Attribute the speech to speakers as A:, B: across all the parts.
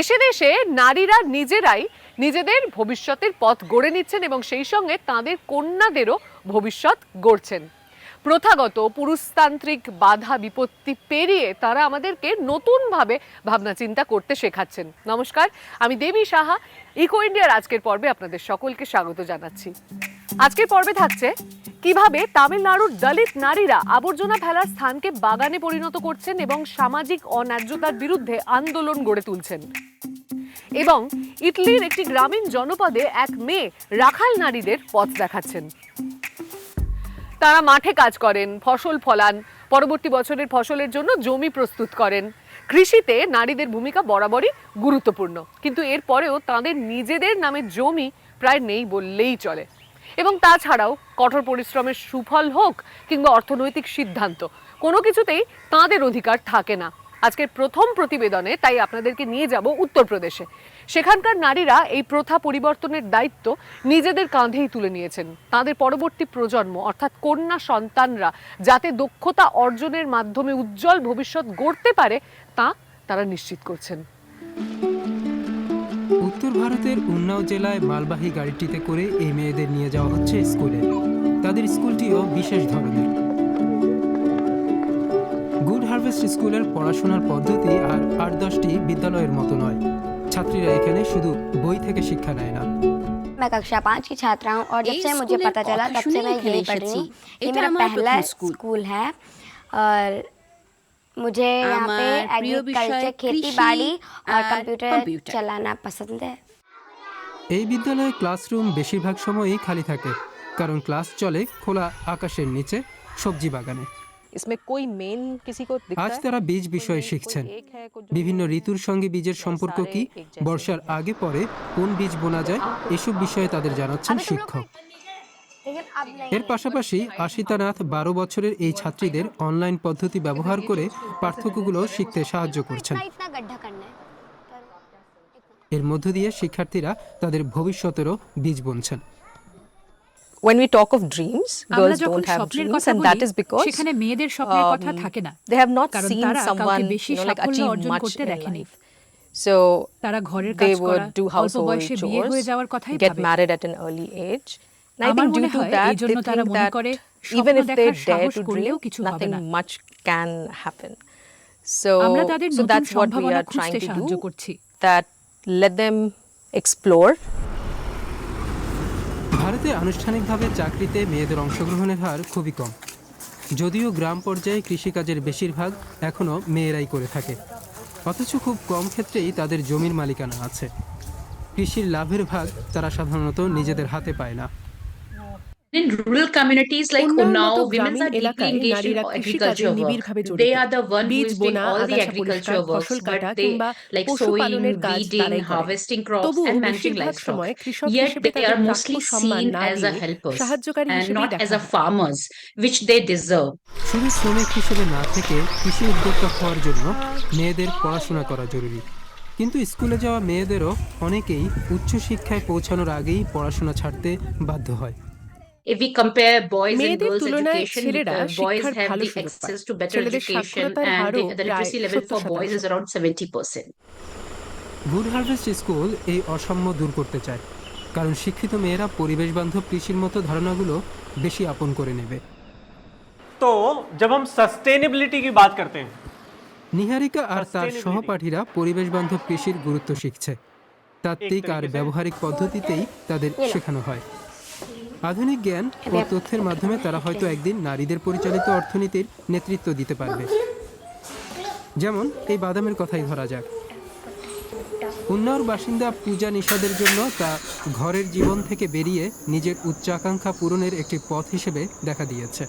A: দেশে দেশে নারীরা নিজেরাই নিজেদের ভবিষ্যতের পথ গড়ে নিচ্ছেন এবং সেই সঙ্গে তাদের কন্যাদেরও ভবিষ্যৎ গড়ছেন। প্রথাগত পুরুষতান্ত্রিক বাধা বিপত্তি পেরিয়ে তারা আমাদেরকে নতুনভাবে ভাবনা চিন্তা করতে শেখাচ্ছেন। নমস্কার, আমি দেবী সাহা, ইকো ইন্ডিয়ার আজকের পর্বে আপনাদের সকলকে স্বাগত জানাচ্ছি। আজকের পর্বে থাকছে কীভাবে তামিলনাড়ুর দলিত নারীরা আবর্জনা ফেলার স্থানকে বাগানে পরিণত করছেন এবং সামাজিক অন্যায্যতার বিরুদ্ধে আন্দোলন গড়ে তুলছেন? এবং ইটলির একটি গ্রামীণ জনপদে এক মেয়ে রাখাল নারীদের পথ দেখাচ্ছেন। তারা মাঠে কাজ করেন, ফসল ফলান, পরবর্তী বছরের ফসলের জন্য জমি প্রস্তুত করেন। কৃষিতে নারীদের ভূমিকা বরাবরই গুরুত্বপূর্ণ। কিন্তু এরপরেও তাদের নিজেদের নামে জমি প্রায় নেই বললেই চলে। এবং তাছাড়াও কঠোর পরিশ্রমের সুফল হোক কিংবা অর্থনৈতিক সিদ্ধান্ত, কোনো কিছুতেই তাদের অধিকার থাকে না। আজকের প্রথম প্রতিবেদনে তাই আপনাদেরকে নিয়ে যাব উত্তরপ্রদেশে। সেখানকার নারীরা এই প্রথা পরিবর্তনের দায়িত্ব নিজেদের কাঁধেই তুলে নিয়েছেন। তাদের পরবর্তী প্রজন্ম, অর্থাৎ কন্যা সন্তানরা, যাতে দক্ষতা অর্জনের মাধ্যমে উজ্জ্বল ভবিষ্যৎ গড়তে পারে, তা তারা নিশ্চিত করছেন।
B: উত্তর ভারতের উন্নাও জেলায় মালবাহী গাড়িটিতে করে এই মেয়েদের নিয়ে যাওয়া হচ্ছে স্কুলে তাদের স্কুলটিও বিশেষ ধরনের গুড হারভেস্ট স্কুলের পড়াশোনার পদ্ধতি আর আট দশটি বিদ্যালয়ের মতো নয় ছাত্রীরা এখানে শুধু বই থেকে শিক্ষা নেয় না
C: मैं कक्षा पाँच की छात्रा हूँ और जब
D: এই
C: से मुझे
D: স্কুলের
C: पता चला
D: কথা
C: तब से
D: শুনেই
C: मैं
D: এখানে
C: यही पढ़ रही
D: এসেছি।
C: हूँ ये
D: এটা
C: मेरा
D: আমার
C: पहला
D: প্রথম স্কুল।
C: स्कूल है और मुझे यहाँ पे
D: আমার প্রিয় বিষয়
C: एग्रीकल्चर खेती
D: কৃষি
C: बाड़ी और
D: আর
C: कंप्यूटर
D: কম্পিউটার।
C: चलाना पसंद है
B: এই বিদ্যালয়ে ক্লাসরুম বেশিরভাগ সময়ই খালি থাকে কারণ ক্লাস চলে খোলা আকাশের নিচে সবজি বাগানে
A: इसमें कोई मेन किसी को दिखता
B: আজ
A: है?
B: তারা বীজ
A: कोई
B: বিষয়ে
A: main, कोई
B: শিখছেন
A: एक है, कोई जो-
B: বিভিন্ন ঋতুর সঙ্গে বীজের সম্পর্ক কি বর্ষার আগে পরে কোন বীজ বোনা যায় এসব বিষয়ে তাদের জানাচ্ছেন শিক্ষক
C: लेकिन अब नहीं
B: এর পাশাপাশি আশিতানাথ বারো বছরের এই ছাত্রীদের অনলাইন পদ্ধতি ব্যবহার করে পার্থক্যগুলো শিখতে সাহায্য করছেন এর মধ্য দিয়ে শিক্ষার্থীরা তাদের ভবিষ্যতেরও বীজ বুনছেন
E: when we talk of dreams, girls don't have dreams, and that is because um, they have not seen someone you know, like achieve much in life. So they would do household chores, get married at an early age.
D: আমার মনে হয় এই জন্য তারা মনে করে
E: even
D: স্বপ্ন
E: if they dare
D: সাহস
E: to
D: করলেও
E: dream,
D: কিছু হবে
E: nothing
D: না।
E: much can happen.
D: আমরা
E: So,
D: তাদের
E: so
D: নতুন
E: that's what we
D: সম্ভাবনা
E: are trying
D: খুঁজতে
E: to
D: সাহায্য
E: do.
D: করছি।
E: That let them explore.
B: ভারতে আনুষ্ঠানিকভাবে চাকরিতে মেয়েদের অংশগ্রহণের হার খুবই কম। যদিও গ্রাম পর্যায়ে কৃষিকাজের বেশিরভাগ এখনও মেয়েরাই করে থাকে। অথচ খুব কম ক্ষেত্রেই তাদের জমির মালিকানা আছে। কৃষির লাভের ভাগ তারা সাধারণত নিজেদের হাতে পায় না।
F: In rural communities like Unnao, women are deeply engaged in agriculture work. They are the one who is doing all the agriculture works, but they like sowing, weeding, harvesting crops and managing livestock. Yet they are mostly seen as a helpers and not as a farmers, which they deserve.
B: শুধু শ্রমিক হিসেবে না থেকে কৃষি উদ্যোক্তা হওয়ার জন্য মেয়েদের পড়াশোনা করা জরুরি কিন্তু স্কুলে যাওয়া মেয়েদেরও অনেকেই উচ্চশিক্ষায় পৌঁছানোর আগেই পড়াশোনা ছাড়তে বাধ্য হয়
F: If we compare boys and
G: মেয়েদের
F: girls'
G: তুলনায়
F: education,
G: ছেলেরা
F: uh, boys
G: শিক্ষার
F: have
G: ভালো
F: the
G: সুযোগ পায়
F: access to better
G: ছেলেদের
F: education
G: সাক্ষরতার
F: and
G: হারও
F: the, the
G: প্রায়
F: literacy level for
G: সত্তর
F: boys is
G: শতাংশ
F: around 70%.
B: গুড হারভেস্ট স্কুল এই অসাম্য দূর করতে চায় কারণ শিক্ষিত মেয়েরা পরিবেশ বান্ধব কৃষির মতো ধারণাগুলো বেশি আপন করে নেবে
H: तो जब हम सस्टेनेबिलिटी की बात करते हैं
B: নিহারিকা আর তার সহপাঠীরা পরিবেশ বান্ধব কৃষির গুরুত্ব শিখছে তাত্ত্বিক আর ব্যবহারিক পদ্ধতিতেই তাদের শেখানো হয় আধুনিক জ্ঞান ও তথ্যের মাধ্যমে তারা হয়তো একদিন নারীদের পরিচালিত অর্থনীতির নেতৃত্ব দিতে পারবে। যেমন এই বাদামের কথাই ধরা যাক। উন্নয়ন বাসিন্দা পূজা নিষাদের জন্য তা ঘরের জীবন থেকে বেরিয়ে নিজের উচ্চাকাঙ্ক্ষা পূরণের একটি পথ হিসেবে দেখা দিয়েছে।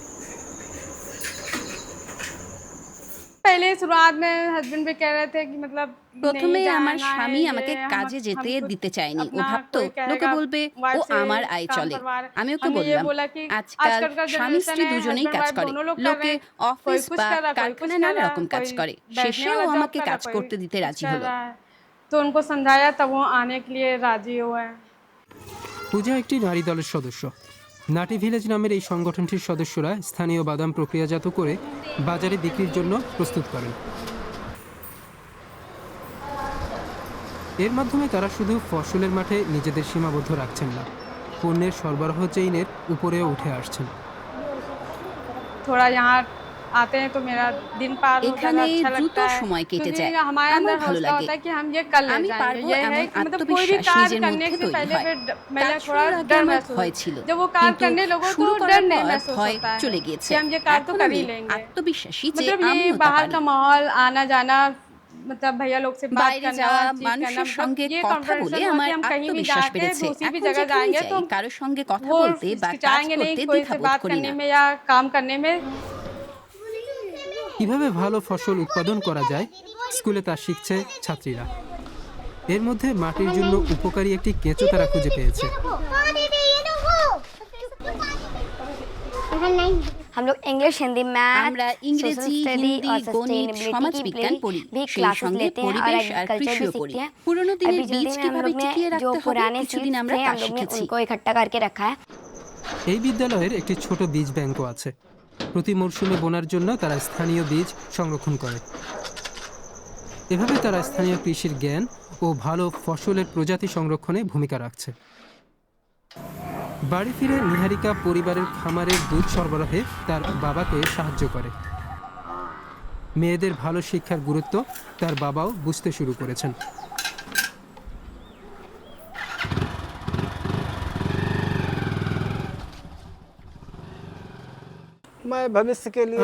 I: पहले शुरुआत में हस्बैंड भी कह रहे थे कि मतलब
D: প্রথমে
I: नहीं
D: আমার
I: जाना है,
D: স্বামী
I: ये
D: আমাকে
I: हम-
D: কাজে যেতে
I: हमको
D: দিতে চায়নি ও
I: अपना
D: ভাবতো
I: कोई
D: লোকে
I: कहेगा,
D: বলবে
I: wife
D: ও
I: से
D: আমার আয়
I: काम
D: চলে
I: करवा रहे।
D: আমি ওকে
I: हमने ये
D: বললাম
I: बोला कि
D: আজকাল
I: आजकल का
D: স্বামী
I: generation
D: স্ত্রী
I: है,
D: দুজনেই
I: husband
D: কাজ
I: wife
D: করে
I: दोनों लोग कर
D: লোকে
I: रहे हैं। कोई
D: অফিস
I: कुछ
D: বা
I: कर रहा है, कोई कुछ
D: কারখানায়
I: कर
D: নানা
I: रहा है,
D: রকম কাজ
I: कोई
D: করে
I: बैठने
D: শেষেও
I: वाला job
D: আমাকে
I: कर रहा है,
D: কাজ
I: कोई
D: করতে দিতে
I: कुछ
D: রাজি
I: कर
D: হলো
I: रहा है। तो उनको समझाया तब वो आने के लिए राजी हुए हैं
B: পূজা একটি নারী দলের সদস্য নাটি ভিলেজ নামের এই সংগঠনটির সদস্যরা স্থানীয় বাদাম প্রক্রিয়াজাত করে বাজারে বিক্রির জন্য প্রস্তুত করেন এর মাধ্যমে তারা শুধু ফসলের মাঠে নিজেদের সীমাবদ্ধ রাখছেন না পণ্যের সরবরাহ চেইনের উপরেও উঠে আসছেন
I: थोड़ा यहाँ आते हैं तो मेरा दिन पार हो
G: এখানে
I: जाएगा अच्छा
G: দ্রুত
I: लगता है
G: সময় কেটে
I: क्योंकि
G: যায়
I: हमारे
G: আমার
I: अंदर
G: ভালো
I: हौसला
G: লাগে
I: होता है कि हम ये कर ले
G: আমি
I: जाएंगे
G: পারবো
I: ये है
G: এমন
I: कि मतलब कोई भी
G: আত্মবিশ্বাস
I: कार्य
G: নিজের
I: करने
G: মধ্যে
I: से
G: তৈরি
I: पहले
G: হয়
I: फिर ड- मेरा
G: কাজ
I: थोड़ा
G: শুরুর আগে
I: डर
G: আমার
I: महसूस
G: ভয় ছিল
I: जब वो कार्य
G: কিন্তু
I: करने लोगों को
G: শুরু
I: डर
G: করার
I: नहीं
G: পর
I: महसूस
G: ভয়
I: होता है
G: চলে গিয়েছে
I: कि हम ये कार्य तो
G: এখন
I: कर
G: আমি
I: ही लेंगे
G: আত্মবিশ্বাসী যে
I: मतलब
G: আমিও
I: ये
G: তা
I: बाहर
G: পারি
I: का माहौल आना जाना मतलब भैया लोग से बात
G: বাইরে
I: करना
G: যাওয়া
I: बातचीत
G: মানুষের
I: करना
G: সঙ্গে
I: मतलब ये
G: কথা বলে
I: कॉन्फिडेंस
G: আমার
I: कि हम कहीं भी
G: আত্মবিশ্বাস
I: जाके
G: বেড়েছে
I: दूसरी भी
G: এখন
I: जगह
G: যেখানেই
I: जाएंगे
G: যাই
I: तो
G: কারোর সঙ্গে কথা
I: वो
G: বলতে বা কাজ
I: हिचकिचाएंगे नहीं
G: করতে
I: कोई से
G: দ্বিধাবোধ
I: बात
G: করি
I: करने
G: না
I: में या काम करने में
B: কিভাবে ভালো ফসল উৎপাদন করা যায় স্কুলে তা শিখছে ছাত্রীরা এর মধ্যে মাটির জন্য উপকারী একটি কেঁচো তারা খুঁজে পেয়েছে
C: हम लोग इंग्लिश हिंदी मैथ
G: আমরা ইংরেজি হিন্দি গণিত সমাজবিজ্ঞান পড়ি সেই সঙ্গে পরিবেশ আর কৃষিও পড়ি পুরনো দিনের
C: अभी
G: বীজ
C: जल्दी में हम
G: কিভাবে
C: लोग ने
G: টিকিয়ে
C: जो
G: রাখতে হবে
C: पुराने
G: কিছুদিন
C: सीड्स
G: আমরা
C: थे
G: তা
C: हम लोग ने
G: শিখেছি
C: उनको इकट्ठा करके रखा है
B: এই বিদ্যালয়ের একটি ছোট বীজ ব্যাংকও আছে প্রতি মরশুমে বোনার জন্য তারা স্থানীয় বীজ সংরক্ষণ করে। এভাবে তারা স্থানীয় কৃষির জ্ঞান ও ভালো ফসলের প্রজাতি সংরক্ষণে ভূমিকা রাখছে। বাড়ি ফিরে নিহারিকা পরিবারের খামারের দুধ সরবরাহে তার বাবাকে সাহায্য করে। মেয়েদের ভালো শিক্ষার গুরুত্ব তার বাবাও বুঝতে শুরু করেছেন।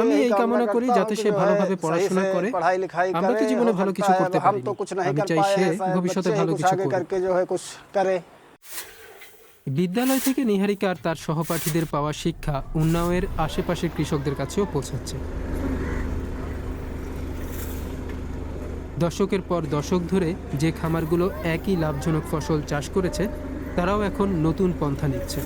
B: আমি এই কামনা করি যাতে সে ভালোভাবে পড়াশোনা করে। আমরা তো জীবনে ভালো কিছু করতে
J: পারি
B: সে ভবিষ্যতে ভালো কিছু
J: করে।
B: বিদ্যালয় থেকে নিহারিকা আর তার সহপাঠীদের পাওয়া শিক্ষা উন্নাওয়ের আশেপাশের কৃষকদের কাছেও পৌঁছাচ্ছে। দশকের পর দশক ধরে যে খামারগুলো একই লাভজনক ফসল চাষ করেছে তারাও এখন নতুন পন্থা নিচ্ছে।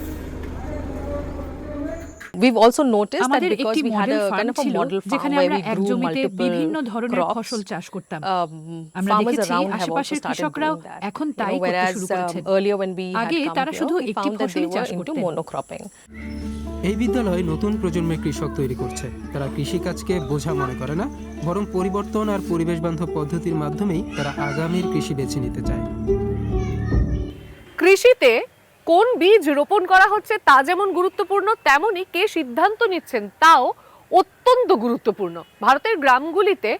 E: We've also noticed that because we had a kind of a model farm where we grew multiple
D: বিভিন্ন ধরনের
E: crops,
D: ফসল চাষ করতাম
E: um,
D: আমরা
E: farmers
D: দেখেছি
E: around have also
D: আশেপাশের
E: started
D: কৃষকরাও
E: doing that.
D: এখন
E: You
D: তাই
E: know,
D: করতে
E: whereas
D: শুরু
E: um,
D: করেছেন
E: earlier when we had
D: আগে
E: come
D: তারা
E: here,
D: শুধু
E: we
D: একটি
E: found that they
D: ফসলই চাষ
E: were into
D: করতেন।
E: monocropping.
B: এই বিদ্যালয় নতুন প্রজন্মের কৃষক তৈরি করছে তারা কৃষিকাজকে বোঝা মনে করে না বরং পরিবর্তন আর পরিবেশ বান্ধব পদ্ধতির মাধ্যমেই তারা আগামীর কৃষি বেছে নিতে চায়
A: কৃষিতে কোন বীজ রোপণ করা হচ্ছে তা যেমন গুরুত্বপূর্ণ তেমনই কে সিদ্ধান্ত নিচ্ছেন তাও অত্যন্ত গুরুত্বপূর্ণ। ভারতের গ্রামগুলিতে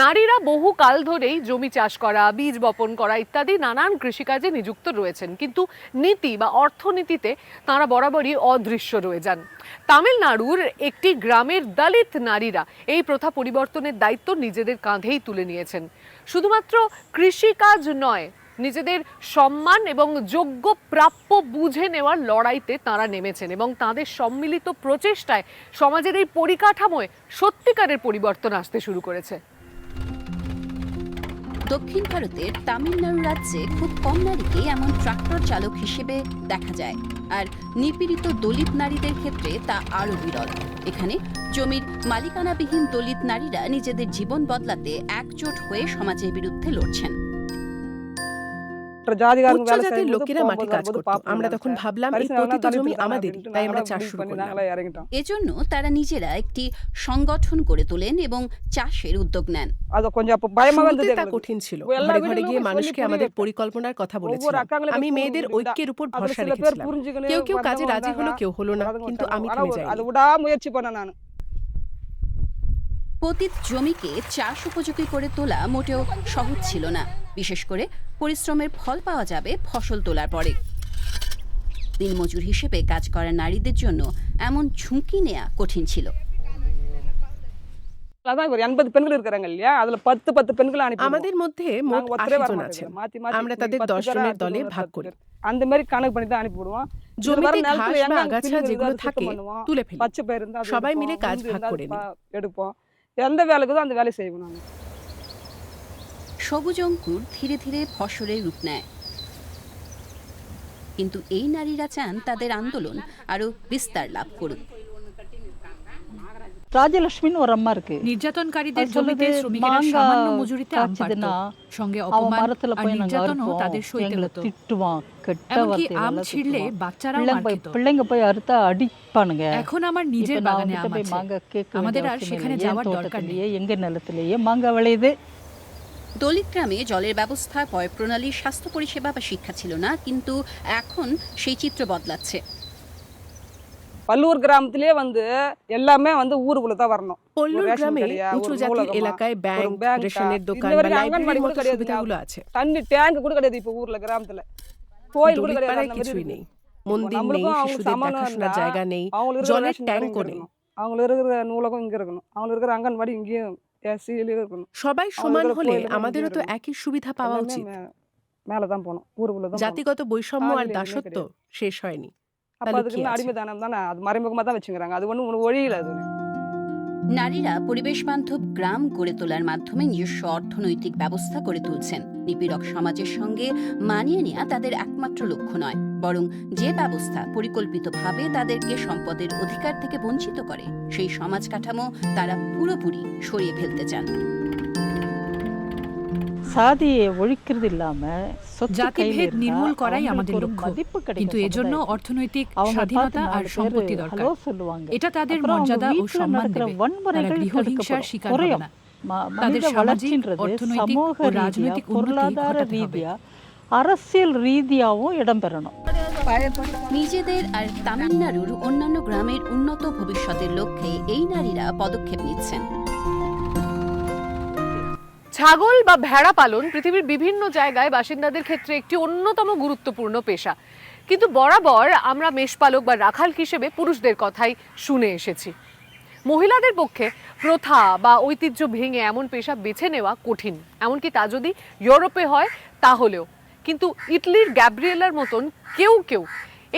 A: নারীরা বহু কাল ধরেই জমি চাষ করা, বীজ বপন করা ইত্যাদি নানান কৃষিকাজে নিযুক্ত রয়েছেন। কিন্তু নীতি বা অর্থনীতিতে তাঁরা বরাবরই অদৃশ্য রয়ে যান। তামিলনাড়ুর একটি গ্রামের দলিত নারীরা এই প্রথা পরিবর্তনের দায়িত্ব নিজেদের কাঁধেই তুলে নিয়েছেন। শুধুমাত্র কৃষিকাজ নয় নিজেদের সম্মান এবং যোগ্য প্রাপ্য বুঝে নেওয়ার লড়াইতে তারা নেমেছেন এবং তাদের সম্মিলিত প্রচেষ্টায় সমাজের এই পরিকাঠামোয় সত্যিকারের পরিবর্তন আসতে শুরু করেছে।
G: দক্ষিণ ভারতের তামিলনাড়ু রাজ্যে খুব কম নারীকে এমন ট্রাক্টর চালক হিসেবে দেখা যায়। আর নিপীড়িত দলিত নারীদের ক্ষেত্রে তা আরও বিরল। এখানে জমির মালিকানাবিহীন দলিত নারীরা নিজেদের জীবন বদলাতে একজোট হয়ে সমাজের বিরুদ্ধে লড়ছেন।
K: উচ্চ জাতির লোকেরা মাঠে কাজ করত। আমরা তখন ভাবলাম এই পতিত জমি আমাদের তাই আমরা চাষ শুরু করলাম।
G: এজন্য তারা নিজেরা একটি সংগঠন গড়ে তোলেন এবং চাষের উদ্যোগ নেন।
K: শুরুতে তা কঠিন ছিল। ঘরে ঘরে গিয়ে মানুষকে আমাদের পরিকল্পনার কথা বলেছিলাম। আমি মেয়েদের ঐক্যের উপর ভরসা রেখেছিলাম। কেউ কেউ কাজে রাজি হলো কেউ হলো না কিন্তু আমি থেমে যাইনি।
G: পতিত জমিকে চাষ উপযোগী করে তোলা মোটেও সহজ ছিল না। বিশেষ করে পরিশ্রমের ফল পাওয়া যাবে ফসল তোলার পরে। দিনমজুর হিসেবে কাজ করা নারীদের জন্য এমন ঝুঁকি নেওয়া কঠিন ছিল।
K: আমাদের মধ্যে মোট জন আছেন। আমরা তাদের দশ জনের দলে ভাগ করি। জমিতে ঘাস বা আগাছা যেগুলো থাকে তুলে ফেলি। সবাই মিলে কাজ ভাগ করে নিই।
G: সবুজ অঙ্কুর ধীরে ধীরে ফসলের রূপ নেয়। কিন্তু এই নারীরা চান তাদের আন্দোলন আরও বিস্তার লাভ করুক।
L: ராஜலட்சுமின்னு ஒரு அம்மா இருக்கு
D: নির্যাতনকারীদের
L: আর
D: জমিতে
L: বলতে
D: শ্রমিকেরা
L: মাঙ্গা
D: সামান্য মজুরিতে আম পারত
L: காய்ச்சதுன்னா
D: সঙ্গে
L: அவன்
D: অপমান
L: மரத்துல
D: আর
L: போய் நாங்க
D: নির্যাতনও
L: அறுப்போம்
D: তাদের সইতে
L: எங்களை
D: হতো
L: திட்டுவான் கெட்ட
D: এমনকি আম
L: வார்த்தைகளெல்லாம்
D: ছিঁড়লে
L: திட்டுவான்
D: বাচ্চারাও
L: பிள்ளைங்க
D: মার
L: போய்
D: খেত
L: பிள்ளைங்க போய் அறுத்தா அடிப்பானுங்க
D: এখন আমার নিজের
L: இப்ப நான்
D: বাগানে
L: அவங்ககிட்ட
D: আম
L: போய்
D: আছে
L: மாங்காய் கேட்க
D: আমাদের
L: வேண்டிய
D: আর
L: அவசியம்
D: সেখানে
L: இல்லை. என்
D: যাওয়ার দরকার নেই
L: தோட்டத்திலேயே எங்க நிலத்திலேயே மாங்காய் விளையுது
G: দলিত গ্রামে জলের ব্যবস্থা পয়ঃপ্রণালী স্বাস্থ্য পরিষেবা বা শিক্ষা ছিল না কিন্তু এখন সেই চিত্র বদলাচ্ছে
M: பல்லூர் கிராமத்திலே வந்து எல்லாமே வந்து ஊருக்குள்ள தான் வரணும்
K: পল্লুর
M: রেশন
K: গ্রামে
M: কার্ডিয়া,
K: উঁচু
M: ஒரு
K: জাতির
M: நூலகமா,
K: এলাকায় ব্যাংক
M: ব্যাংকটা,
K: রেশনের দোকান
M: இன்ன
K: বা
M: வரைக்கும்
K: লাইব্রেরির
M: அங்கன்வாடி
K: মতো
M: கூட கிடையாது.
K: সুবিধাগুলো আছে
M: தண்ணி டேங்க் கூட கிடையாது இப்ப ஊர்ல கிராமத்துல கோயில் கூட கிடையாது
K: দলিতপাড়ায়
M: அந்த மாதிரி
K: কিছুই
M: இருக்கு.
K: নেই মন্দির নেই
M: நம்மளுக்கும் அவங்க
K: শিশুদের
M: சமானம்
K: দেখাশোনার
M: இருந்தா,
K: জায়গা নেই
M: அவங்களுக்கு இருக்கிற
K: জলের
M: ரேஷன் கடை
K: ট্যাঙ্কও
M: இங்க
K: নেই
M: இருக்கணும் அவங்களுக்கு இருக்கிற நூலகம் இங்க இருக்கணும் அவங்களுக்கு இருக்கிற அங்கன்வாடி இங்கேயும் எஸ்சியிலயும் இருக்கணும்
K: সবাই
M: আমাদের
K: সমান
M: তো
K: হলে
M: পয়লা
K: আমাদেরও তো
M: মন্দির
K: একই সুবিধা পাওয়া
M: எல்லாமே
K: উচিত
M: மே- மேலதான் போகணும் ஊருக்குள்ள தான் போகணும்.
K: জাতিগত বৈষম্য আর
M: ஆதியில எதுவுமே
K: দাসত্ব শেষ হয়নি
M: அப்ப
K: তা
M: அதுக்கு
K: লুকিয়ে
M: இன்னும்
K: আছে।
M: அடிமைதானம் தானே அது மறைமுகமா தான் வச்சுக்கிறாங்க அது ஒண்ணும் ஒழியல அது
G: নারীরা পরিবেশ বান্ধব গ্রাম গড়ে তোলার মাধ্যমে নিজস্ব অর্থনৈতিক ব্যবস্থা গড়ে তুলছেন নিপীড়ক সমাজের সঙ্গে মানিয়ে নেওয়া তাদের একমাত্র লক্ষ্য নয় বরং যে ব্যবস্থা পরিকল্পিতভাবে তাদেরকে সম্পদের অধিকার থেকে বঞ্চিত করে সেই সমাজ কাঠামো তারা পুরোপুরি সরিয়ে ফেলতে চান
L: சாதியை ஒழிக்கிறது இல்லாம சொத்து கையில
D: জাতিভেদ
L: இருந்தா
D: নির্মূল করাই
L: அவங்களுக்கு
D: আমাদের
L: ஒரு
D: লক্ষ্য
L: மதிப்பு கிடைக்கும்
D: কিন্তু এজন্য
L: சமுதாயத்துல.
D: অর্থনৈতিক
L: அவங்க
D: স্বাধীনতা
L: பார்த்து
D: আর
L: நாலு
D: সম্পত্তি
L: பேரு
D: দরকার
L: hello சொல்லுவாங்க
D: এটা তাদের
L: அப்புறம் அவங்க
D: মর্যাদা ও
L: வீட்டுல
D: সম্মান
L: நடக்கிற
D: দেবে তারা
L: வன்முறைகள்
D: গৃহহিংসার
L: தடுக்கப்படும்,
D: শিকার হবে
L: குறையும்
D: না
L: ம-
D: তাদের
L: மனித
D: সামাজিক,
L: வளர்ச்சின்றது
D: অর্থনৈতিক
L: சமூக
D: ও
L: ரீதியா
D: রাজনৈতিক উন্নতি
L: பொருளாதார
D: ঘটাতে হবে।
L: ரீதியா அரசியல் ரீதியாவும் இடம்பெறணும்
G: নিজেদের আর তামিলনাড়ুর অন্যান্য গ্রামের উন্নত ভবিষ্যতের লক্ষ্যে এই নারীরা পদক্ষেপ নিচ্ছেন
A: ছাগল বা ভেড়া পালন পৃথিবীর বিভিন্ন জায়গায় বাসিন্দাদের ক্ষেত্রে একটি অন্যতম গুরুত্বপূর্ণ পেশা। কিন্তু বরাবর আমরা মেষপালক বা রাখাল হিসেবে পুরুষদের কথাই শুনে এসেছি। মহিলাদের পক্ষে প্রথা বা ঐতিহ্য ভেঙে এমন পেশা বেছে নেওয়া কঠিন। এমনকি তা যদি ইউরোপে হয়, তাহলেও। কিন্তু ইটলির গ্যাব্রিয়েলার মতন কেউ কেউ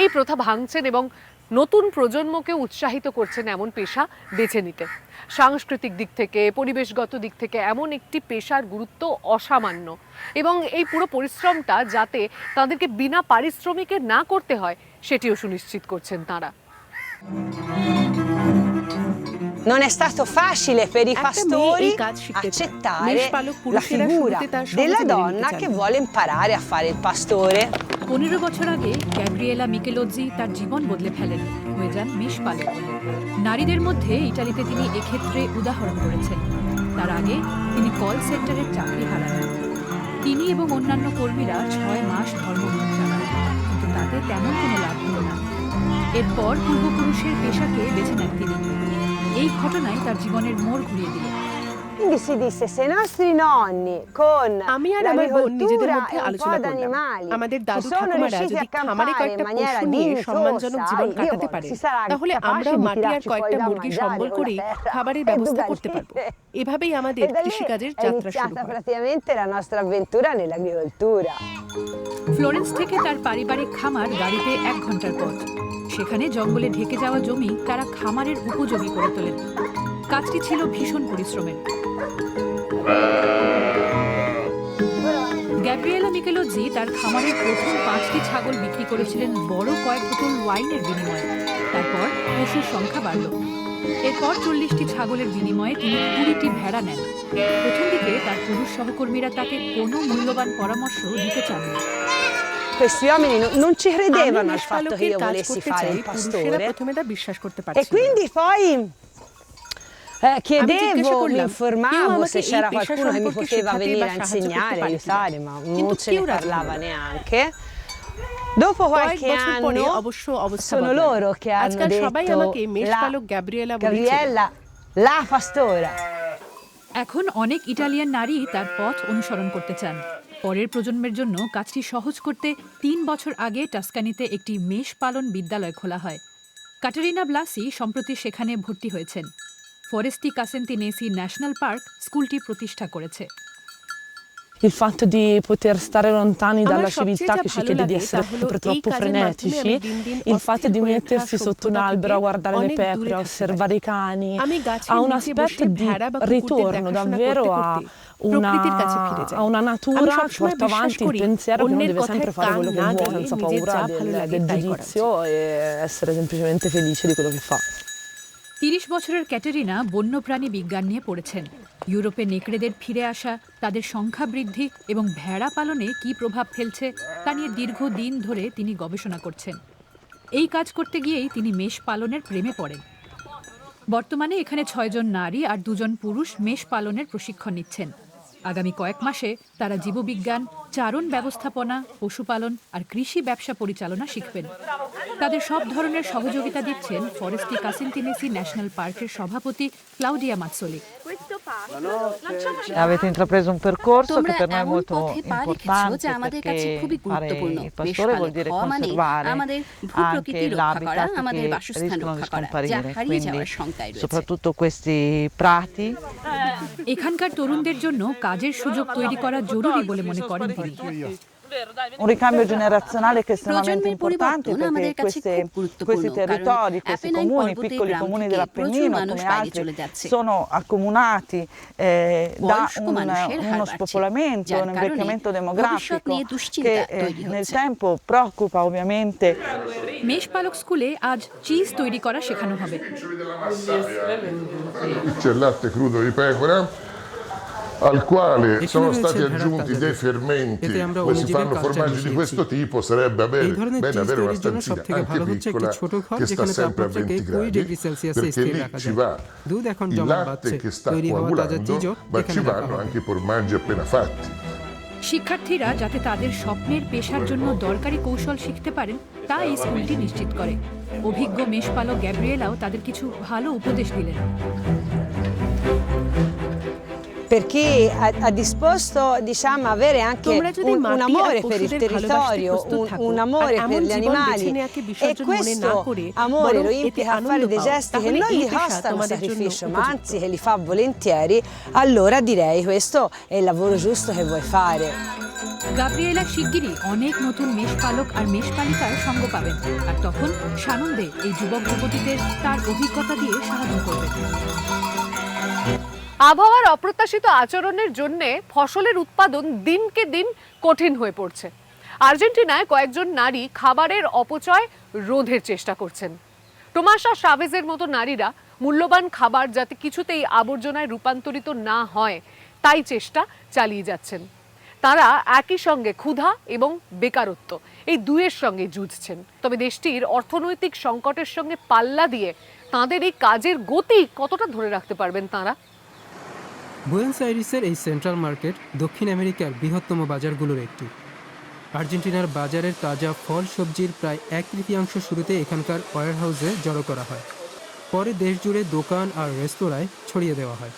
A: এই প্রথা ভাঙছেন এবং নতুন প্রজন্মকে উৎসাহিত করছেন এমন পেশা বেছে নিতে। সাংস্কৃতিক দিক থেকে পরিবেশগত দিক থেকে এমন একটি পেশার গুরুত্ব অসামান্য। এবং এই পুরো পরিশ্রমটা যাতে তাদেরকে বিনা পারিশ্রমিকে না করতে হয় সেটিও সুনিশ্চিত করছেন তারা।
N: Non è stato facile per i pastori accettare la figura della donna che vuole imparare a fare il pastore.
D: পনেরো বছর আগে গ্যাব্রিয়েলা মিকেলোজি তার জীবন বদলে ফেলেন। হয়ে যান মেষ পালক নারীদের মধ্যে ইটালিতে তিনি এক্ষেত্রে উদাহরণ করেছেন। তার আগে তিনি কল সেন্টারের চাকরি হারান। তিনি এবং অন্যান্য কর্মীরা ছয় মাস ধর্মঘট চালান কিন্তু তাতে তেমন কোনো লাভ হল না। এরপর পূর্বপুরুষের পেশাকে বেছে নেন তিনি। এই ঘটনায় তার জীবনের মোড় ঘুরিয়ে দিল
N: Quindi si disse se i nostri nonni con
K: আমি আর আমার বোন নিজেদের
N: l'agricoltura
K: মধ্যে
N: e un
K: আলোচনা
N: po'
K: করলাম
N: d'animali
K: আমাদের
N: si
K: দাদু
N: sono
K: ঠাকুমারা
N: riusciti
K: যদি
N: a
K: খামারে
N: campare in
K: কয়েকটা
N: maniera
K: পশু নিয়ে সম্মানজনক
N: dignitosa,
K: জীবন
N: io
K: কাটাতে পারে
N: si sarà
K: তাহলে
N: capace di
K: মাটি আর
N: tirarci
K: কয়েকটা
N: fuori da
K: মুরগি
N: mangiare
K: সম্বল
N: la
K: করেই
N: terra.
K: খাবারের
N: E
K: ব্যবস্থা
N: da
K: করতে
N: lì-
K: পারব এভাবেই আমাদের
N: E da lì
K: কৃষিকাজের
N: è
K: যাত্রা শুরু
N: iniziata
K: হয়
N: praticamente la nostra avventura nell'agricoltura.
D: Florence থেকে তার পারিবারিক খামার গাড়িতে এক ঘণ্টার পথ সেখানে জঙ্গলে ঢেকে যাওয়া জমি তারা খামারের উপযোগী করে তোলেন কাজটি ছিল ভীষণ পরিশ্রমের। গ্যাব্রিয়েলা মিকেলোজি তার খামারের প্রথম পাঁচটি ছাগল বিক্রি করেছিলেন বড় কয়েক বোতল ওয়াইনের বিনিময়ে। তারপর পশুর সংখ্যা বাড়ল। এরপর চল্লিশটি ছাগলের বিনিময়ে তিনি কুড়িটি ভেড়া নেন। প্রথম দিকে তার পুরুষ সহকর্মীরা তাকে কোনো মূল্যবান পরামর্শ দিতে চাননি।
N: Questi uomini no- non ci credevano al fatto che io volessi fare il pastore. E quindi poi eh, chiedevo, mi informavo se c'era qualcuno che mi poteva venire a insegnare, aiutare, ma non se ne parlava neanche. Dopo qualche anno sono loro che hanno detto la Gabriella, la pastora.
D: এখন অনেক Italian নারী তার পথ অনুসরণ করতে চান পরের প্রজন্মের জন্য কাজটি সহজ করতে তিন বছর আগে টাস্কানিতে একটি মেষ পালন বিদ্যালয় খোলা হয় কাটারিনা ব্লাসি সম্প্রতি সেখানে ভর্তি হয়েছেন ফরেস্টি কাসেন্তিনেসি ন্যাশনাল পার্ক স্কুলটি প্রতিষ্ঠা করেছে
O: Il fatto di poter stare lontani
K: আমার
O: dalla
K: সবচেয়ে
O: civiltà
K: যা
O: che
K: ভালো
O: chiede di
K: লাগে তা
O: essere
K: হলো
O: sempre
K: এই
O: troppo
K: কাজের মাধ্যমে
O: frenetici,
K: আমি দিন দিন
O: il fatto
K: অস্থির
O: di
K: হয়ে ওঠা
O: mettersi sotto un
K: সভ্যতা
O: albero a
K: থেকে
O: guardare le
K: অনেক দূরে
O: pecore, a
K: থাকতে
O: osservare i cani,
K: আমি গাছের
O: ha un
K: নিচে বসে
O: aspetto di
K: ভেড়া বা কুকুরদের
O: ritorno
K: দেখাশোনা
O: davvero
K: করতে
O: a
K: করতে প্রকৃতির কাছে ফিরে
O: una,
K: যাই
O: a una
K: আমি
O: natura che
K: সবসময়
O: porta
K: বিশ্বাস
O: avanti il
K: করি
O: pensiero che uno
K: অন্যের
O: deve
K: কথায়
O: sempre fare
K: কান
O: quello
K: না
O: che vuole
K: দিয়ে
O: senza
K: নিজের
O: paura
K: যা
O: del,
K: ভালো লাগে
O: del
K: তাই করা
O: giudizio e essere semplicemente felice di quello che fa.
D: তিরিশ বছরের ক্যাটারিনা বন্যপ্রাণী বিজ্ঞান নিয়ে পড়েছেন। ইউরোপে নেকড়েদের ফিরে আসা, তাদের সংখ্যা বৃদ্ধি এবং ভেড়া পালনে কি প্রভাব ফেলছে তা নিয়ে দীর্ঘদিন ধরে তিনি গবেষণা করছেন। এই কাজ করতে গিয়েই তিনি মেষ পালনের প্রেমে পড়েন। বর্তমানে এখানে ছয়জন নারী আর দুজন পুরুষ মেষ পালনের প্রশিক্ষণ নিচ্ছেন। আগামী কয়েক মাসে তারা জীববিজ্ঞান চারণ ব্যবস্থাপনা পশুপালন আর কৃষি ব্যবসা পরিচালনা শিখবেন। তাদের সব ধরনের সহযোগিতা দিচ্ছেন ফরেস্টি কাসিন্তিনেসি ন্যাশনাল পার্কের সভাপতি ক্লাউডিয়া মাৎসলি।
P: Avete intrapreso un percorso che per noi è molto
G: পথে পা রেখেছো
P: importante
G: যা আমাদের কাছে
P: perché
G: খুবই
P: fare
G: গুরুত্বপূর্ণ।
P: il pastore vuol dire
G: মানে
P: conservare anche l'habitat che rischiano di
G: রক্ষা করা যা
P: scomparire quindi
G: যাওয়ার শঙ্কায় রয়েছে।
P: soprattutto questi prati
D: এখানকার তরুণদের জন্য কাজের সুযোগ তৈরি করা জরুরি বলে মনে করেন তিনি
P: un ricambio generazionale che è estremamente
G: প্রজন্মের
P: importante
G: পরিবর্তন আমাদের
P: perché
G: কাছে
P: queste,
G: খুব গুরুত্বপূর্ণ
P: questi territori,
G: কারণ
P: questi
G: অ্যাপেনাইন
P: comuni,
G: পর্বতের
P: piccoli
G: গ্রাম
P: comuni
G: থেকে প্রচুর
P: dell'Appennino
G: মানুষ
P: come
G: বাইরে
P: altri
G: চলে যাচ্ছে
P: sono accomunati eh, da
G: বয়স্ক
P: un-
G: মানুষের হার
P: uno
G: বাড়ছে,
P: spopolamento,
G: যার
P: un
G: কারণে
P: invecchiamento
G: ভবিষ্যৎ
P: demografico
G: নিয়ে দুশ্চিন্তা
P: che eh,
G: তৈরি
P: nel
G: হচ্ছে
P: tempo preoccupa ovviamente
D: মেষপালক স্কুলে আজ চিজ তৈরি করা শেখানো হবে
Q: C'è il latte crudo di pecora al quale
B: E
Q: sono stati aggiunti dei fermenti. Poi si fanno formaggi di questo tipo, sarebbe bene, bene avere una stanzina anche piccola che sta sempre a 20 gradi, perché lì ci va il latte che sta coagulando, ma ci vanno anche i formaggi appena fatti.
D: শিক্ষার্থীরা যাতে তাদের স্বপ্নের পেশার জন্য দরকারি কৌশল শিখতে পারেন তা এই স্কুলটি নিশ্চিত করে অভিজ্ঞ মেষপালক গ্যাব্রিয়েলাও তাদের কিছু ভালো উপদেশ দিলেন
N: Per chi ha, ha disposto, diciamo, avere anche
K: তোমরা যদি
N: un, un
K: মাটি আর
N: amore per il
K: পশুদের ভালোবাসতে
N: territorio,
K: প্রস্তুত
N: un,
K: থাকো
N: un
K: আর
N: amore
K: এমন
N: per gli
K: জীবন বেছে
N: animali
K: নেওয়াকে
N: e
K: বিসর্জন মনে না
N: questo
K: করে
N: amore
K: বরং
N: lo
K: এতে
N: implica a
K: Ananda
N: fare dei
K: পাও
N: gesti che
K: তাহলে
N: non
K: এই
N: gli
K: পেশা
N: costano
K: তোমাদের জন্য
N: sacrificio, ma
K: উপযুক্ত
N: anzi che li fa volentieri, allora direi questo è il lavoro giusto che vuoi fare.
D: গাব্রিয়েলা শিগগিরই অনেক নতুন মেষপালক আর মেষপালিকার সঙ্গ পাবেন আর তখন সানন্দে এই যুবক যুবতীদের তার অভিজ্ঞতা দিয়ে সাহায্য করবেন
A: আবহাওয়ার অপ্রত্যাশিত আচরণের জন্য ফসলের উৎপাদন দিনকে দিন কঠিন হয়ে পড়ছে। আর্জেন্টিনায় কয়েকজন নারী খাবারের অপচয় রোধের চেষ্টা করছেন। টোমাসা সাভেজের মতো নারীরা মূল্যবান খাবার যাতে কিছুতেই আবর্জনায় রূপান্তরিত না হয়, তাই চেষ্টা চালিয়ে যাচ্ছেন। তারা একই সঙ্গে ক্ষুধা এবং বেকারত্ব, এই দুয়ের সঙ্গে যুঝছেন। তবে দেশটির অর্থনৈতিক সংকটের সঙ্গে পাল্লা দিয়ে তাদের এই কাজের গতি কতটা ধরে রাখতে পারবেন তারা?
B: বুয়েন্স আইরিসের এই সেন্ট্রাল মার্কেট দক্ষিণ আমেরিকার বৃহত্তম বাজারগুলোর একটি। আর্জেন্টিনার বাজারের তাজা ফল সবজির প্রায় এক তৃতীয়াংশ শুরুতে এখানকার ওয়ার হাউসে জড়ো করা হয়। পরে দেশ জুড়ে দোকান আর রেস্তোরাঁয় ছড়িয়ে দেওয়া হয়।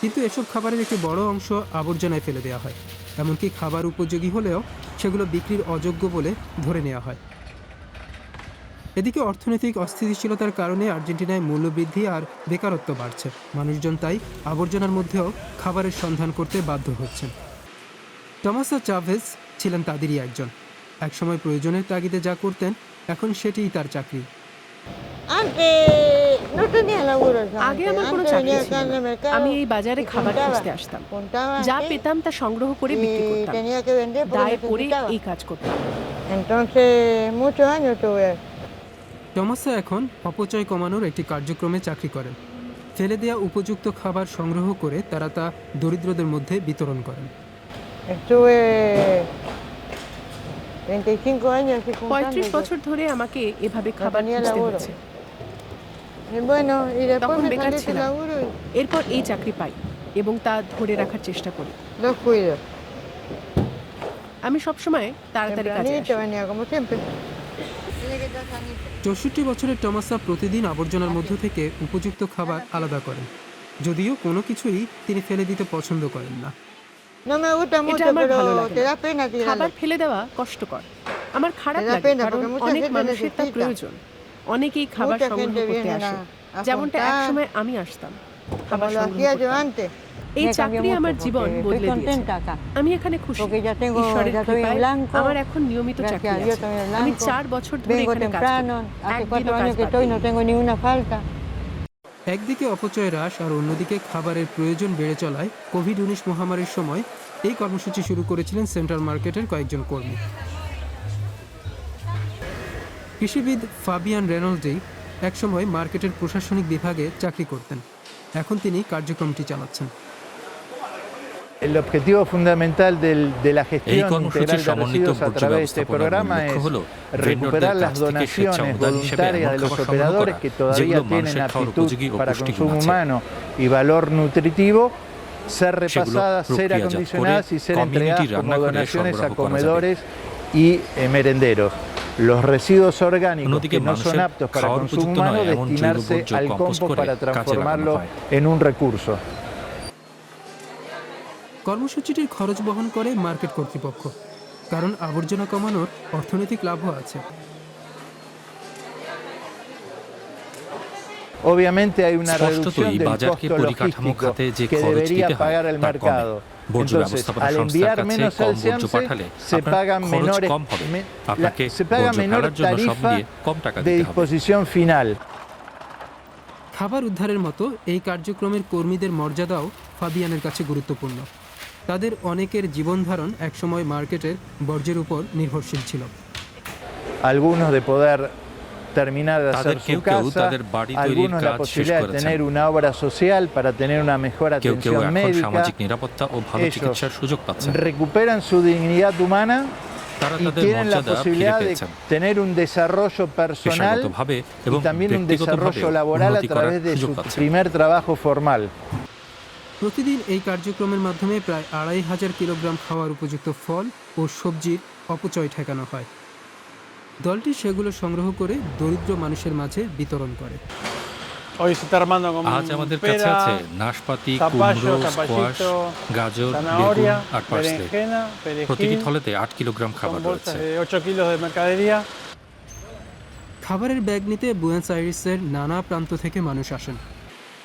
B: কিন্তু এসব খাবারের একটি বড় অংশ আবর্জনায় ফেলে দেওয়া হয়। এমনকি খাবার উপযোগী হলেও সেগুলো বিক্রির অযোগ্য বলে ধরে নেওয়া হয়। এদিকে অর্থনৈতিক অস্থিতিশীলতার কারণে আর্জেন্টিনায় মূল্যবৃদ্ধি আর বেকারত্ব বাড়ছে। মানুষজন তাই আবর্জনার মধ্যেও খাবারের সন্ধান করতে বাধ্য হচ্ছেন। টমাসা চাভেজ ছিলেন তাদেরই একজন। একসময় প্রয়োজনের তাগিদে যা করতেন এখন সেটিই তার চাকরি।
K: আগে আমার কোনো চাকরি ছিল না। আমি এই বাজারে খাবার খুঁজতে আসতাম। যা পেতাম তা সংগ্রহ করে বিক্রি করতাম। দায়ে পড়ে এই কাজ করতাম।
B: টমাসা এখন অপচয় কমানোর একটি কার্যক্রমে চাকরি করেন ফেলে দেওয়া উপযুক্ত খাবার সংগ্রহ করে তারা তা দরিদ্রদের মধ্যে বিতরণ করেন।
K: পঁয়ত্রিশ বছর ধরে আমাকে এভাবে খাবার খুঁজতে হচ্ছে। তখন বেকার ছিলাম। এরপর এই চাকরি পাই এবং তা ধরে রাখার চেষ্টা করি। আমি সবসময় তাড়াতাড়ি কাজে আসি।
B: চৌষট্টি বছরের টমাসা প্রতিদিন আবর্জনার মধ্য থেকে উপযুক্ত খাবার আলাদা করেন। যদিও কোনো কিছুই তিনি ফেলে দিতে পছন্দ করেন না।
K: এটা আমার ভালো লাগে না। খাবার ফেলে দেওয়া কষ্টকর। আমার খারাপ লাগে কারণ অনেক মানুষের তা প্রয়োজন। অনেকেই খাবার সংগ্রহ করতে আসে। যেমনটা একসময় আমি আসতাম খাবার সংগ্রহ করতাম। এই চাকরি আমার জীবন বদলে দিয়েছে। আমি এখানে খুশি। ঈশ্বরের কৃপায় আমার এখন নিয়মিত চাকরি আছে। আমি চার বছর ধরে এখানে কাজ করি।
B: একদিকে অপচয় হ্রাস আর অন্যদিকে খাবারের প্রয়োজন বেড়ে চলায় কোভিড উনিশ মহামারীর সময় এই কর্মসূচি শুরু করেছিলেন সেন্ট্রাল মার্কেটের কয়েকজন কর্মী। কৃষিবিদ ফাবিয়ান রেনল্ডি একসময় মার্কেটের প্রশাসনিক বিভাগে চাকরি করতেন। এখন তিনি কার্যক্রমটি চালাচ্ছেন।
R: El objetivo fundamental del, de la
S: এই
R: gestión
S: কর্মসূচির
R: integral de
S: সমন্বিত
R: residuos a
S: বর্জ্য
R: través de este
S: ব্যবস্থাপনার
R: programa
S: লক্ষ্য
R: es
S: হল
R: recuperar las
S: কাছ থেকে স্বেচ্ছা
R: donaciones
S: অনুদান হিসেবে
R: voluntarias
S: এমন
R: de los
S: খাবার সংগ্রহ
R: operadores
S: করা
R: que todavía
S: যেগুলো
R: tienen
S: মানুষের খাওয়ার
R: aptitud
S: উপযোগী ও
R: para
S: পুষ্টিগুণ
R: consumo
S: আছে
R: humano y valor nutritivo ser
S: সেগুলো
R: repasadas, ser
S: প্রক্রিয়াজাত করে
R: acondicionadas y ser entregadas
S: community রান্না
R: como
S: করে
R: donaciones
S: সরবরাহ
R: a
S: করা যাবে
R: comedores y eh, merenderos. Los residuos orgánicos
S: অন্যদিকে
R: que no son
S: মানুষের
R: aptos para
S: খাওয়ার
R: consumo
S: উপযুক্ত
R: humano
S: নয় এমন জৈব
R: destinarse
S: বর্জ্য
R: al
S: কম্পোস্ট
R: compost
S: করে
R: para
S: কাজে লাগানো
R: transformarlo
S: হয়
R: en un recurso.
B: কর্মসূচিটির খরচ বহন করে মার্কেট কর্তৃপক্ষ কারণ আবর্জনা কমানোর অর্থনৈতিক লাভও আছে।
R: Obviamente hay una reducción
S: স্পষ্টতই বাজারকে পরিকাঠামো খাতে যে খরচ দিতে হয়
R: pagar el
S: তা কমে। বর্জ্য ব্যবস্থাপনা সংস্থার কাছে কম বর্জ্য পাঠালে আপনার খরচ কম হবে। আপনাকে
R: la- se paga
S: বর্জ্য ফেলার জন্য সব দিয়ে কম টাকা দিতে হবে।
B: খাবার উদ্ধারের মতো এই কার্যক্রমের কর্মীদের মর্যাদাও ফাবিয়ানের কাছে গুরুত্বপূর্ণ। তাদের অনেকের জীবনধারণ একসময় মার্কেটের বর্জ্যের উপর নির্ভরশীল ছিল
R: Algunos de poder terminar de hacer
S: তাদের
R: su
S: কেউ কেউ
R: casa,
S: তাদের বাড়ি তৈরির
R: algunos la
S: কাজ শেষ
R: posibilidad de
S: করেছেন
R: tener una obra social para tener una mejor
S: কেউ কেউ
R: atención
S: এখন
R: médica.
S: সামাজিক নিরাপত্তা ও ভালো
R: Ellos
S: চিকিৎসার সুযোগ পাচ্ছেন
R: recuperan su dignidad humana
S: তারা
R: y
S: তাদের
R: tienen la
S: মর্যাদা ফিরে
R: posibilidad de
S: পেয়েছেন
R: tener un desarrollo personal
S: পেশাগতভাবে
R: y
S: এবং
R: también un
S: ব্যক্তিগতভাবে
R: desarrollo laboral a
S: উন্নতি করার
R: través de
S: সুযোগ
R: su
S: পাচ্ছেন
R: primer trabajo formal.
B: প্রতিদিন এই কার্যক্রমের মাধ্যমে প্রায় আড়াই হাজার কিলোগ্রাম খাওয়ার উপযুক্ত ফল ও সবজির অপচয় ঠেকানো হয়। দলটি সেগুলো সংগ্রহ করে দরিদ্র মানুষের মাঝে বিতরণ করে।
S: আজ আমাদের কাছে আছে নাশপাতি কুমড়ো স্কোয়াশ গাজর বেগুন আর পার্সলে। প্রতিটি থলেতে আট কিলোগ্রাম খাবার রয়েছে।
J: de 8 kilos de mercadería.
B: খাবারের ব্যাগ নিতে বুয়েন্স আইরিসের নানা প্রান্ত থেকে মানুষ আসেন।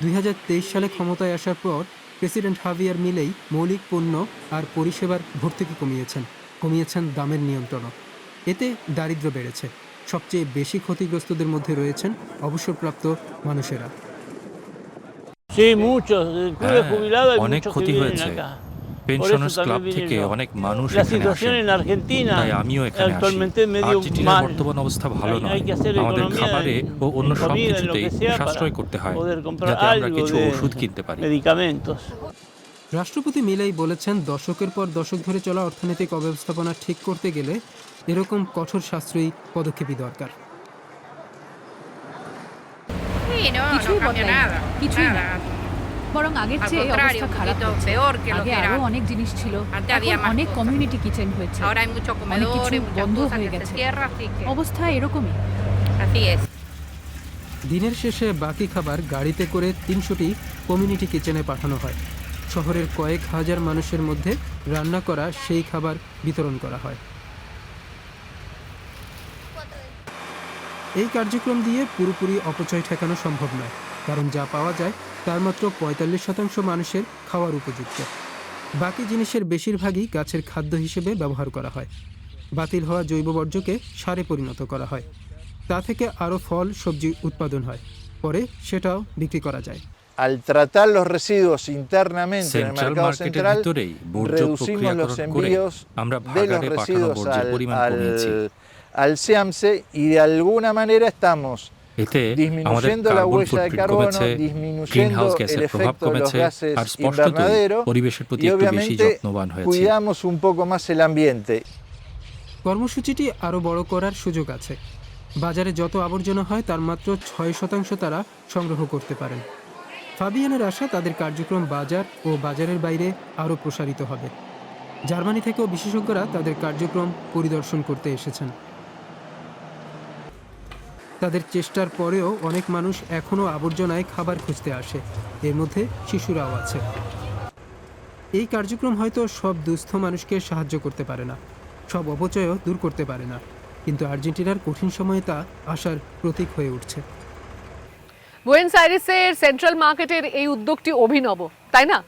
B: দুই হাজার তেইশ সালে ক্ষমতায় আসার পর প্রেসিডেন্ট হাভিয়ার মিলেই মৌলিক পণ্য আর পরিষেবার ভর্তুকি কমিয়েছেন কমিয়েছেন দামের নিয়ন্ত্রণও। এতে দারিদ্র বেড়েছে। সবচেয়ে বেশি ক্ষতিগ্রস্তদের মধ্যে রয়েছেন অবসরপ্রাপ্ত মানুষেরা।
T: De
S: হ্যাঁ, অনেক ক্ষতি হয়েছে. পেনশনার্স ক্লাব থেকে অনেক মানুষ এখানে আসেন। তাই আমিও এখানে আসি।
T: actualmente es medio
S: আর্জেন্টিনার বর্তমান অবস্থা ভালো নয়। আমাদের খাবারে ও অন্য সব কিছুতেই সাশ্রয় করতে হয় যাতে আমরা কিছু ওষুধ কিনতে পারি।
B: রাষ্ট্রপতি মিলাই বলেছেন দশকের পর দশক ধরে চলা অর্থনৈতিক অব্যবস্থাপনা ঠিক করতে গেলে এরকম কঠোর সাশ্রয়ী পদক্ষেপই দরকার।
D: কিছুই কিছুই না। বরং আগের চেয়ে অবস্থা খারাপ হচ্ছে আগে আরও অনেক জিনিস ছিল। এখন অনেক কমিউনিটি কিচেন হয়েছে। অনেক কিছু বন্ধ হয়ে গেছে। অবস্থা এরকমই।
B: দিনের শেষে বাকি খাবার গাড়িতে করে তিনশোটি কমিউনিটি কিচেনে পাঠানো হয়। শহরের কয়েক হাজার মানুষের মধ্যে রান্না করা সেই খাবার বিতরণ করা হয়। এই কার্যক্রম দিয়ে পুরোপুরি অপচয় ঠেকানো সম্ভব নয়। কারণ যা পাওয়া যায় তার মাত্র পঁয়তাল্লিশ শতাংশ মানুষের খাওয়ার উপযুক্ত। বাকি জিনিসের বেশিরভাগই গাছের খাদ্য হিসেবে ব্যবহার করা হয়। বাতিল হওয়া জৈব বর্জ্যকে সারে পরিণত করা হয়। তা থেকে আরও ফল সবজি উৎপাদন হয়। পরে সেটাও বিক্রি করা যায়।
R: Al tratar los residuos internamente en el mercado central, reducimos los envíos
S: আমরা
R: de los residuos al, al, al SEAMSE y de alguna manera estamos
S: এতে আমাদের কার্বন ফুটপ্রিন্ট কমেছে গ্রিন হাউস গ্যাসের প্রভাব কমেছে আর স্পষ্টতই পরিবেশের প্রতি একটু বেশি যত্নবান হয়েছে.
B: কর্মসূচিটি আরও বড় করার সুযোগ আছে। বাজারে যত আবর্জনা হয় তার মাত্র ছয় শতাংশ তারা সংগ্রহ করতে পারেন। ফাবিয়ানের আশা তাদের কার্যক্রম বাজার ও বাজারের বাইরে আরও প্রসারিত হবে। জার্মানি থেকেও বিশেষজ্ঞরা তাদের কার্যক্রম পরিদর্শন করতে এসেছেন। তাদের চেষ্টার পরেও অনেক মানুষ এখনও আবর্জনায় খাবার খুঁজতে আসে। এর মধ্যে শিশুরাও আছে। এই কার্যক্রম হয়তো সব দুস্থ মানুষকে সাহায্য করতে পারে না। সব অপচয়ও দূর করতে পারে না। কিন্তু আর্জেন্টিনার কঠিন সময়ে তা আশার প্রতীক হয়ে উঠছে।
A: বুয়েন্স আইরিসের সেন্ট্রাল মার্কেটের এই উদ্যোগটি অভিনব, তাই না?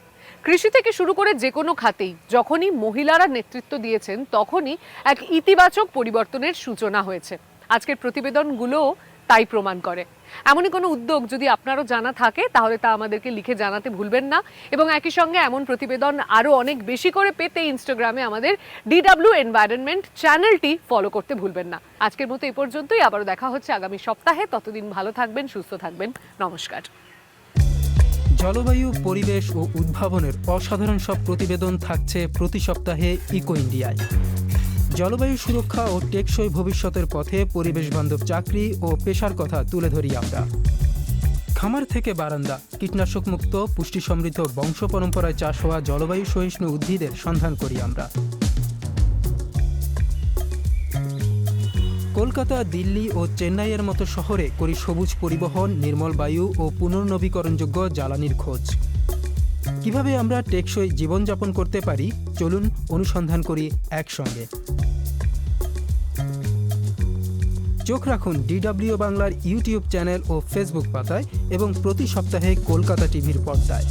A: কৃষি থেকে শুরু করে যে কোনো খাতেই যখনই মহিলারা নেতৃত্ব দিয়েছেন, তখনই এক ইতিবাচক পরিবর্তনের সূচনা হয়েছে। আজকের প্রতিবেদনগুলোও তাই প্রমাণ করে। এমনই কোনো উদ্যোগ যদি আপনারও জানা থাকে, তাহলে তা আমাদেরকে লিখে জানাতে ভুলবেন না। এবং একই সঙ্গে এমন প্রতিবেদন আরও অনেক বেশি করে পেতে ইনস্টাগ্রামে আমাদের ডিডাব্লিউ এনভায়রনমেন্ট চ্যানেলটি ফলো করতে ভুলবেন না। আজকের মতো এই পর্যন্তই। আবারও দেখা হচ্ছে আগামী সপ্তাহে। ততদিন ভালো থাকবেন, সুস্থ থাকবেন। নমস্কার।
B: জলবায়ু, পরিবেশ ও উদ্ভাবনের অসাধারণ সব প্রতিবেদন থাকছে প্রতি সপ্তাহে ইকো ইন্ডিয়ায়। জলবায়ু সুরক্ষা ও টেকসই ভবিষ্যতের পথে পরিবেশ বান্ধব চাকরি ও পেশার কথা তুলে ধরি আমরা। খামার থেকে বারান্দা, কীটনাশক মুক্ত, পুষ্টি সমৃদ্ধ বংশ পরম্পরায় চাষ হওয়া জলবায়ু সহিষ্ণু উদ্ভিদের সন্ধান করি আমরা। কলকাতা, দিল্লি ও চেন্নাইয়ের মতো শহরে করি সবুজ পরিবহন, নির্মল বায়ু ও পুনর্নবীকরণযোগ্য জ্বালানির খোঁজ। কীভাবে আমরা টেকসই জীবনযাপন করতে পারি? চলুন অনুসন্ধান করি একসঙ্গে। চোখ রাখুন ডিডব্লিউ বাংলার ইউটিউব চ্যানেল ও ফেসবুক পাতায় এবং প্রতি সপ্তাহে কলকাতা টিভির পর্দায়।